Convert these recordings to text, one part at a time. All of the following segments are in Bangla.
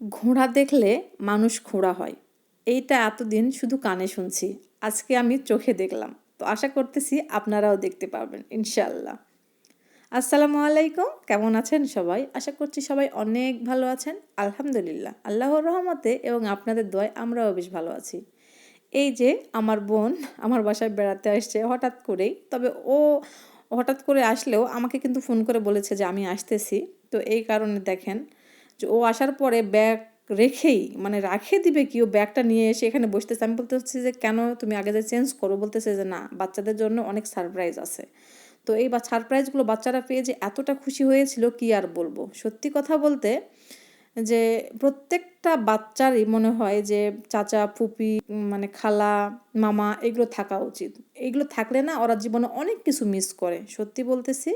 ঘোড়া দেখলে মানুষ খোঁড়া হয়। এইটা এতদিন শুধু কানে শুনছি, আজকে আমি চোখে দেখলাম। তো আশা করতেছি আপনারাও দেখতে পারবেন ইনশাল্লাহ আসসালামু আলাইকুম, কেমন আছেন সবাই? আশা করছি সবাই অনেক ভালো আছেন, আলহামদুলিল্লাহ। আল্লাহর রহমতে এবং আপনাদের দয় আমরাও বেশ ভালো আছি। এই যে আমার বোন আমার বাসায় বেড়াতে আসছে হঠাৎ করেই, তবে ও হঠাৎ করে আসলেও আমাকে কিন্তু ফোন করে বলেছে যে আমি আসতেছি। তো এই কারণে দেখেন ও আসার পরে ব্যাগ রেখেই মানে রাখে দিবে কি, ও ব্যাগটা নিয়ে এসে এখানে বসতেছে। আমি বলতে হচ্ছে যে, কেন তুমি আগে যে চেঞ্জ করো? বলতেছে যে, না, বাচ্চাদের জন্য অনেক সারপ্রাইজ আছে। তো এই বা সারপ্রাইজগুলো বাচ্চারা পেয়ে যে এতটা খুশি হয়েছিল, কি আর বলব? সত্যি কথা বলতে, যে প্রত্যেকটা বাচ্চারই মনে হয় যে, চাচা, ফুপি মানে খালা, মামা, এগুলো থাকা উচিত। এগুলো থাকলে না ওরা জীবনে অনেক কিছু মিস করে। সত্যি বলতেছি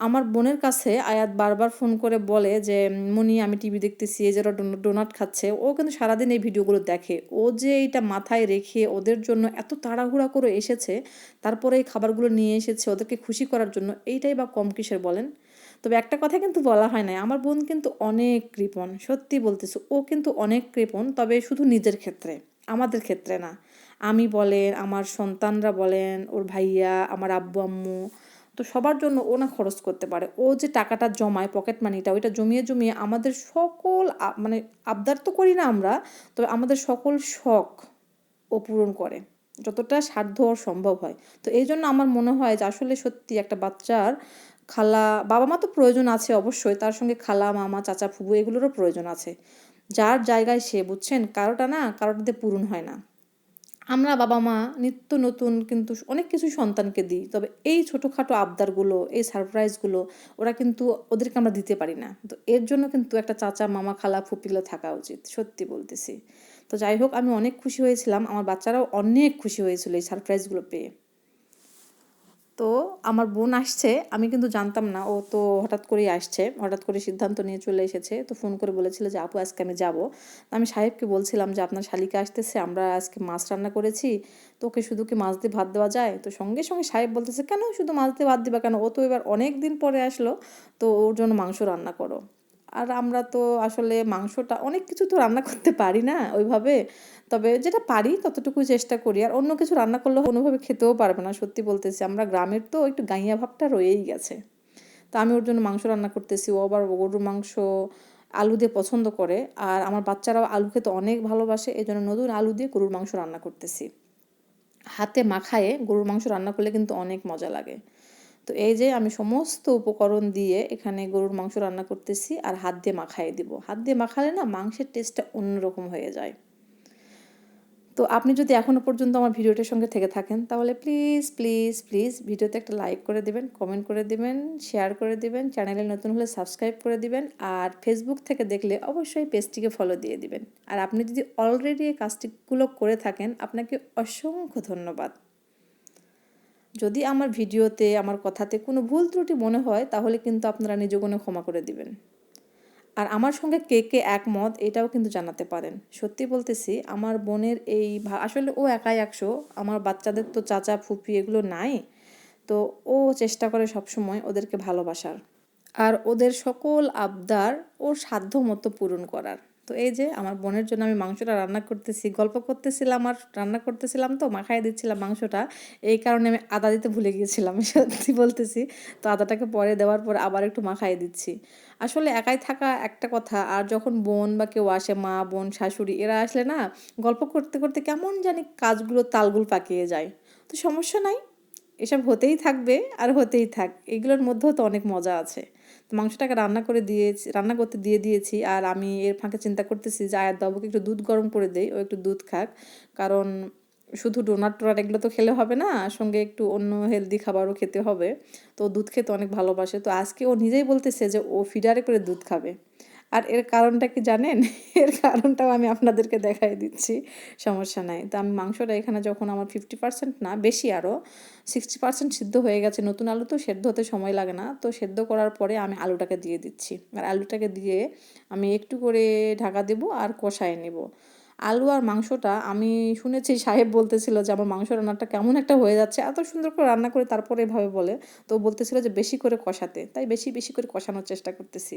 আমার বোনের কাছে আয়াত বারবার ফোন করে বলে যে, মনি, আমি টিভি দেখতেছি, এই যে ওরা ডোনাট খাচ্ছে। ও কিন্তু সারাদিন এই ভিডিওগুলো দেখে। ও যে এইটা মাথায় রেখে ওদের জন্য এত তাড়াহুড়া করে এসেছে, তারপরে এই খাবারগুলো নিয়ে এসেছে ওদেরকে খুশি করার জন্য, এইটাই বা কম কিসের বলেন? তবে একটা কথা কিন্তু বলা হয় না আমার বোন কিন্তু অনেক কৃপণ, সত্যি বলতেছে, ও কিন্তু অনেক কৃপণ, তবে শুধু নিজের ক্ষেত্রে, আমাদের ক্ষেত্রে না। আমি বলেন, আমার সন্তানরা বলেন, ওর ভাইয়া, আমার আব্বু, আম্মু তো সবার জন্য ও না খরচ করতে পারে। ও যে টাকাটা জমায় পকেট মানিটা ওইটা জমিয়ে জমিয়ে আমাদের সকল মানে আবদার তো করি না আমরা, তবে আমাদের সকল শখ ও পূরণ করে, যতটা সাধ্য ওর সম্ভব হয়। তো এই জন্য আমার মনে হয় যে আসলে সত্যি একটা বাচ্চার খালা বাবা মা তো প্রয়োজন আছে অবশ্যই, তার সঙ্গে খালা, মামা, চাচা, ফুবু এগুলোরও প্রয়োজন আছে। যার জায়গায় সে, বুঝছেন? কারোটা না, কারোটাতে পূরণ হয় না। আমরা বাবা মা নিত্য নতুন কিন্তু অনেক কিছু সন্তানকে দিই, তবে এই ছোটোখাটো আবদারগুলো, এই সারপ্রাইজগুলো ওরা কিন্তু ওদেরকে আমরা দিতে পারি না। তো এর জন্য কিন্তু একটা চাচা, মামা, খালা, ফুপিগুলো থাকা উচিত, সত্যি বলতেছি। তো যাই হোক, আমি অনেক খুশি হয়েছিলাম, আমার বাচ্চারাও অনেক খুশি হয়েছিল এই সারপ্রাইজগুলো পেয়ে। তো আমার বোন আসছে, আমি কিন্তু জানতাম না, ও তো হঠাৎ করেই আসছে, হঠাৎ করে সিদ্ধান্ত নিয়ে চলে এসেছে, তো ফোন করে বলেছিল যে, আপু, আজকে আমি যাব। আমি সাহেবকে বলছিলাম যে, আপনার শালিকা আসতেছে, আমরা আজকে মাছ রান্না করেছি, তো ওকে শুধু কি মাছ দিয়ে ভাত দেওয়া যায়? তো সঙ্গে সঙ্গে সাহেব বলতেছে, কেন শুধু মাছ দিয়ে ভাত দিবা কেন? ও তো এবার অনেক দিন পরে আসলো, তো ওর জন্য মাংস রান্না করো। আর আমরা তো আসলে মাংসটা অনেক কিছু তো রান্না করতে পারি না ওইভাবে। তবে যেটা পারি ততটুকু চেষ্টা করি। আর অন্য কিছু রান্না করলে কোনোভাবে খেতেও পারবে না, সত্যি বলতেছি। আমরা গ্রামের তো একটু গাইয়া ভাবটা রয়েই গেছে। তো আমি ওর জন্য মাংস রান্না করতেছি। ও আবার গরুর মাংস, আলু দিয়ে পছন্দ করে। আর আমার বাচ্চারাও আলু খেতে অনেক ভালোবাসে। এই জন্য নতুন আলু দিয়ে গরুর মাংস রান্না করতেছি। হাতে মাখায়ে গরুর মাংস রান্না করলে কিন্তু অনেক মজা লাগে। তো এই যে আমি সমস্ত উপকরণ দিয়ে এখানে গরুর মাংস রান্না করতেছি আর হাত দিয়ে মাখাই দিব। হাত দিয়ে মাখালে না মাংসের টেস্টটা অন্যরকম হয়ে যায়। তো আপনি যদি এখনও পর্যন্ত আমার ভিডিওটার সঙ্গে থেকে থাকেন, তাহলে প্লিজ প্লিজ প্লিজ ভিডিওতে একটা লাইক করে দিবেন, কমেন্ট করে দিবেন, শেয়ার করে দিবেন, চ্যানেলে নতুন হলে সাবস্ক্রাইব করে দিবেন আর ফেসবুক থেকে দেখলে অবশ্যই পেজটিকে ফলো দিয়ে দিবেন। আর আপনি যদি অলরেডি এই কাজটিগুলো করে থাকেন, আপনাকে অসংখ্য ধন্যবাদ। যদি আমার ভিডিওতে, আমার কথাতে কোনো ভুল ত্রুটি মনে হয়, তাহলে কিন্তু আপনারা নিজ গুণে ক্ষমা করে দিবেন। আর আমার সঙ্গে কে কে একমত, এটাও কিন্তু জানাতে পারেন। সত্যি বলতেছি, আমার বোনের এই আসলে ও একাই একশো, আমার বাচ্চাদের তো চাচা ফুপি এগুলো নাই, তো ও চেষ্টা করে সবসময় ওদেরকে ভালোবাসার। আর ওদের সকল আবদার ওর সাধ্য মতো পূরণ করার। তো এই যে আমার বোনের জন্য আমি মাংসটা রান্না করতেছি, গল্প করতেছিলাম আর রান্না করতেছিলাম তো মাখাই দিচ্ছিলাম মাংসটা। এই কারণে আমি আদা দিতে ভুলে গিয়েছিলাম, সত্যি বলতেছি। তো আদাটাকে পরে দেওয়ার পর আবার একটু মাখাই দিচ্ছি। আসলে একাই থাকা একটা কথা, আর যখন বোন বা কেউ আসে, মা, বোন, শাশুড়ি, এরা আসলে না গল্প করতে করতে কেমন জানি কাজগুলো তালগুল পাকিয়ে যায়। তো সমস্যা নাই, এসব হতেই থাকবে আর হতেই থাক, এগুলোর মধ্যেও তো অনেক মজা আছে। মাংসটাকে রান্না করে দিয়েছি, রান্না করতে দিয়ে দিয়েছি আর আমি এর ফাঁকে চিন্তা করতেছি যে আয়ার দাবুকে একটু দুধ গরম করে দেই, ও একটু দুধ খাক। কারণ শুধু ডোনাট টোনাট এগুলো তো খেলে হবে না, সঙ্গে একটু অন্য হেলদি খাবারও খেতে হবে। তো দুধ খেতে অনেক ভালোবাসে। তো আজকে ও নিজেই বলতেছে যে ও ফিডারে করে দুধ খাবে। আর এর কারণটা কি জানেন? এর কারণটাও আমি আপনাদেরকে দেখাই দিচ্ছি, সমস্যা নাই। তো আমি মাংসটা এখানে যখন আমার ফিফটি পার্সেন্ট না, বেশি আরও সিক্সটি পার্সেন্ট সিদ্ধ হয়ে গেছে, নতুন আলু তো সেদ্ধ হতে সময় লাগে না, তো সেদ্ধ করার পরে আমি আলুটাকে দিয়ে দিচ্ছি। আর আলুটাকে দিয়ে আমি একটু করে ঢাকা দেবো আর কষায় নেব। আলু আর মাংসটা আমি শুনেছি, সাহেব বলতেছিল যে আমার মাংস রান্নাটা কেমন একটা হয়ে যাচ্ছে, এত সুন্দর করে রান্না করে তারপরে এভাবে বলে। তো বলতেছিল যে বেশি করে কষাতে, তাই বেশি বেশি করে কষানোর চেষ্টা করতেছি।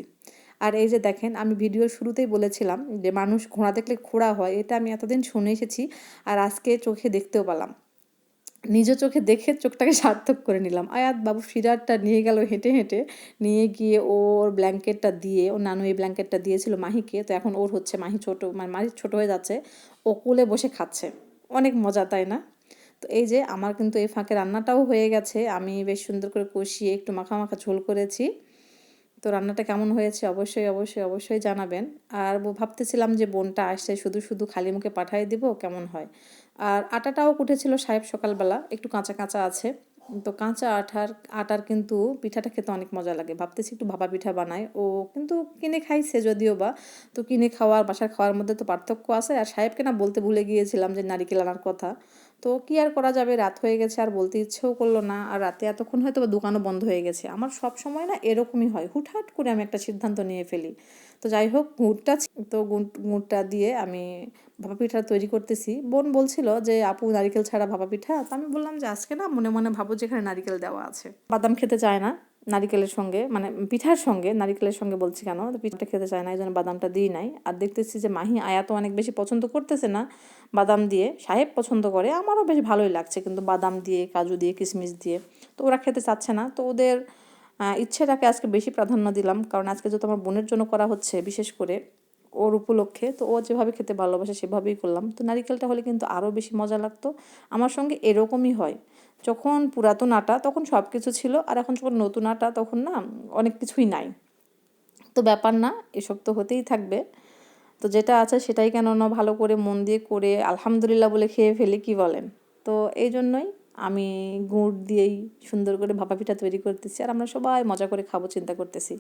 আর এই যে দেখেন, আমি ভিডিওর শুরুতেই বলেছিলাম যে মানুষ ঘোড়া দেখলে খোঁড়া হয়, এটা আমি এতদিন শুনে এসেছি আর আজকে চোখে দেখতেও পেলাম। নিজ চোখে দেখে চোখটাকে সার্থক করে নিলাম। আয়াত বাবু সিরারটা নিয়ে গেল হেঁটে হেঁটে, নিয়ে গিয়ে ওর ব্ল্যাঙ্কেটটা দিয়ে ও নানু এই ব্ল্যাঙ্কেটটা দিয়েছিল মাহিকে। তো এখন ওর হচ্ছে মাহি ছোট মানে মাহি ছোট হয়ে যাচ্ছে, ও কোলে বসে খাচ্ছে। অনেক মজা, তাই না? তো এই যে আমার কিন্তু এই ফাঁকে রান্নাটাও হয়ে গেছে। আমি বেশ সুন্দর করে কষিয়ে একটু মাখা মাখা ঝোল করেছি। তো রান্নাটা কেমন হয়েছে অবশ্যই অবশ্যই অবশ্যই জানাবেন। আর ভাবতেছিলাম যে বোনটা আসছে, শুধু শুধু খালি মুখে পাঠিয়ে দিব, কেমন হয়? আর আটাটাও কুটেছিল সাহেব সকালবেলা, একটু কাঁচা কাঁচা আছে। তো কাঁচা আঠার, আটার কিন্তু পিঠাটা খেতে অনেক মজা লাগে। ভাবতেছি একটু ভাপা পিঠা বানায় ও কিন্তু কিনে খাইছে যদিও বা। তো কিনে খাওয়ার, বাসার খাওয়ার মধ্যে তো পার্থক্য আছে। আর সাহেবকে না বলতে ভুলে গিয়েছিলাম যে নারিকেল আনার কথা। তো কি আর করা যাবে? রাত হয়ে গেছে, আর বলতে ইচ্ছেও করল না। আর রাতে এতক্ষণ হয়তো বা দোকানও বন্ধ হয়ে গেছে। আমার সব সময় না এরকমই হয়। হুটহাট করে আমি একটা সিদ্ধান্ত নিয়ে ফেলি। তো যাই হোক গুড়টা তো গুড়টা দিয়ে আমি ভাপা পিঠা তৈরি করতেছি। বোন বলছিল যে, আপু, নারিকেল ছাড়া ভাপা পিঠা? তো আমি বললাম যে, আজকে না মনে মনে ভাবো যেখানে নারিকেল দেওয়া আছে। বাদাম খেতে চায় না। নারিকেলের সঙ্গে মানে পিঠার সঙ্গে, নারিকেলের সঙ্গে বলছি কেন? পিঠাটা খেতে চায় না, এই জন্য বাদামটা দিই নাই। আর দেখতেছি যে মাহি আয়া তো অনেক বেশি পছন্দ করতেছে না, বাদাম দিয়ে। সাহেব পছন্দ করে, আমারও বেশ ভালোই লাগছে, কিন্তু বাদাম দিয়ে, কাজু দিয়ে কিশমিশ দিয়ে। তো ওরা খেতে চাচ্ছে না। তো ওদের ইচ্ছেটাকে আজকে বেশি প্রাধান্য দিলাম, কারণ আজকে যেহেতু আমার বোনের জন্য করা হচ্ছে, বিশেষ করে ওর উপলক্ষে, তো ও যেভাবে খেতে ভালোবাসে সেভাবেই করলাম। তো নারিকেলটা হলে কিন্তু আরও বেশি মজা লাগতো। আমার সঙ্গে এরকমই হয়। যখন পুরাতন আটা, তখন সব কিছু ছিল আর এখন যখন নতুন আটা, তখন না অনেক কিছুই নাই। তো ব্যাপার না, এসব তো হতেই থাকবে। তো যেটা আছে সেটাই কেন ভালো করে মন দিয়ে করে আলহামদুলিল্লাহ বলে খেয়ে ফেলি, কি বলেন? তো এই জন্যই আমি গুড় দিয়েই সুন্দর করে ভাপা পিঠা তৈরি করতেছি আর আমরা সবাই মজা করে খাব, চিন্তা করতেছি।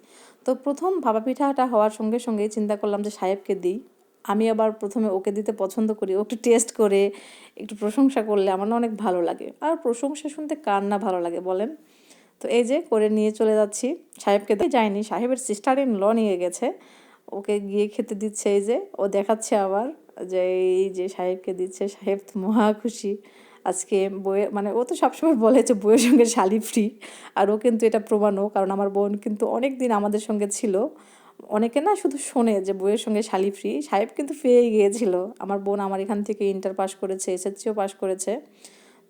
তো প্রথম ভাপা পিঠাটা হওয়ার সঙ্গে সঙ্গেই চিন্তা করলাম যে সাহেবকে দিই। আমি আবার প্রথমে ওকে দিতে পছন্দ করি ও একটু টেস্ট করে একটু প্রশংসা করলে আমার না অনেক ভালো লাগে। আর প্রশংসা শুনতে কার না ভালো লাগে বলেন? তো এই যে করে নিয়ে চলে যাচ্ছি, সাহেবকে দিয়ে যায়নি সাহেবের সিস্টার ইন ল নিয়ে গেছে। ওকে গিয়ে খেতে দিচ্ছে এই যে, ও দেখাচ্ছে আবার যে এই যে সাহেবকে দিচ্ছে, সাহেব তো মহা খুশি। আজকে বইয়ে মানে ও তো সবসময় বলে যে বইয়ের সঙ্গে শালি ফ্রি আর ও কিন্তু এটা প্রমাণও কারণ আমার বোন কিন্তু অনেক দিন আমাদের সঙ্গে ছিল। অনেকে না শুধু শোনে যে বইয়ের সঙ্গে শালি ফ্রি সাহেব কিন্তু ফেয়ে গিয়েছিল। আমার বোন আমার এখান থেকে ইন্টার পাস করেছে এসএসসিও পাস করেছে।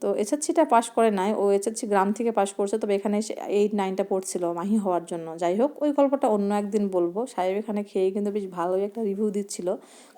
তো এসএসসিটা পাশ করে নাই, ও এসএসসি গ্রাম থেকে পাশ করছে, তবে এখানে এসে এইট নাইনটা পড়ছিল মাহি হওয়ার জন্য। যাই হোক, ওই গল্পটা অন্য একদিন বলব। সাহেব এখানে খেয়ে কিন্তু বেশ ভালোই একটা রিভিউ দিচ্ছিল।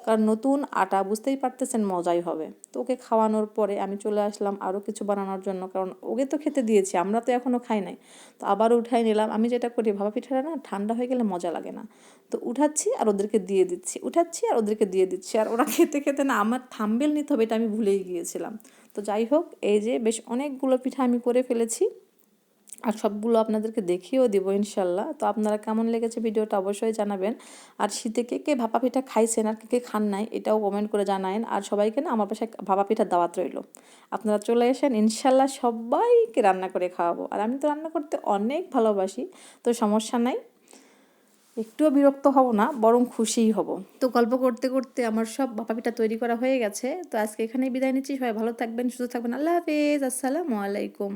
কারণ নতুন আটা বুঝতেই পারতেছেন মজাই হবে। তো ওকে খাওয়ানোর পরে আমি চলে আসলাম আরও কিছু বানানোর জন্য, কারণ ওকে তো খেতে দিয়েছি, আমরা তো এখনও খাই নাই। তো আবার উঠাই নিলাম। আমি যেটা করি ভাবা পিঠাটা না ঠান্ডা হয়ে গেলে মজা লাগে না। তো উঠাচ্ছি আর ওদেরকে দিয়ে দিচ্ছি, উঠাচ্ছি আর ওদেরকে দিয়ে দিচ্ছি। আর ওরা খেতে খেতে না আমার থাম্বেল নিতে হবে এটা আমি ভুলেই গিয়েছিলাম। তো যাই হোক, এই যে বেশ অনেকগুলো পিঠা আমি করে ফেলেছি আর সবগুলো আপনাদেরকে দেখিয়েও দেবো ইনশাল্লাহ। তো আপনারা কেমন লেগেছে ভিডিওটা অবশ্যই জানাবেন। আর শীতে কে কে ভাপা পিঠা খাইছেন আর কে কে খান নাই এটাও কমেন্ট করে জানায়েন। আর সবাইকে না আমার পাশে ভাপা পিঠার দাওয়াত রইল। আপনারা চলে এসেন, ইনশাল্লাহ সবাইকে রান্না করে খাওয়াবো। আর আমি তো রান্না করতে অনেক ভালোবাসি, তো সমস্যা নাই। একটুও বিরক্ত হব না, বরং খুশিই হব। তো গল্প করতে করতে আমার সব বাপা পিঠা তৈরি করা হয়ে গেছে। তো আজকে এখানেই বিদায় নিচ্ছি। সবাই ভালো থাকবেন, সুস্থ থাকবেন। আল্লাহ হাফেজ। আসসালামু আলাইকুম।